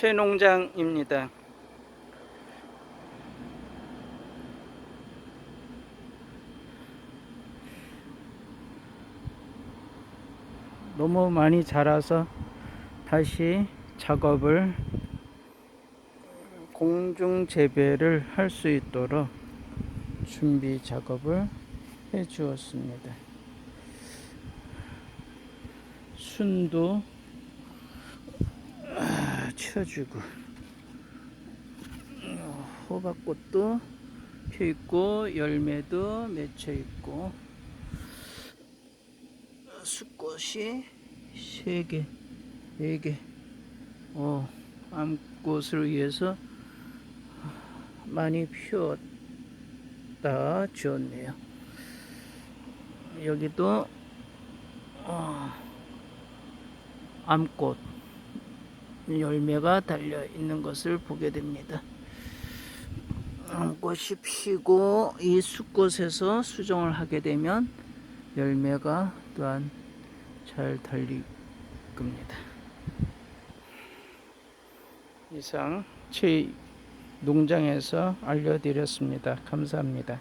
채농장입니다. 너무 많이 자라서 다시 작업을 공중 재배를 할 수 있도록 준비 작업을 해 주었습니다. 아, 쳐주고 어, 호박꽃도 펴 있고 열매도 맺혀 있고 수꽃이 세 개, 네 개. 어, 암꽃을 위해서 많이 피웠다 지었네요. 여기도 어, 암꽃 열매가 달려 있는 것을 보게 됩니다. 암꽃이 피고 이 수꽃에서 수정을 하게 되면 열매가 또한 잘 달릴 겁니다. 이상 제 농장에서 알려드렸습니다. 감사합니다.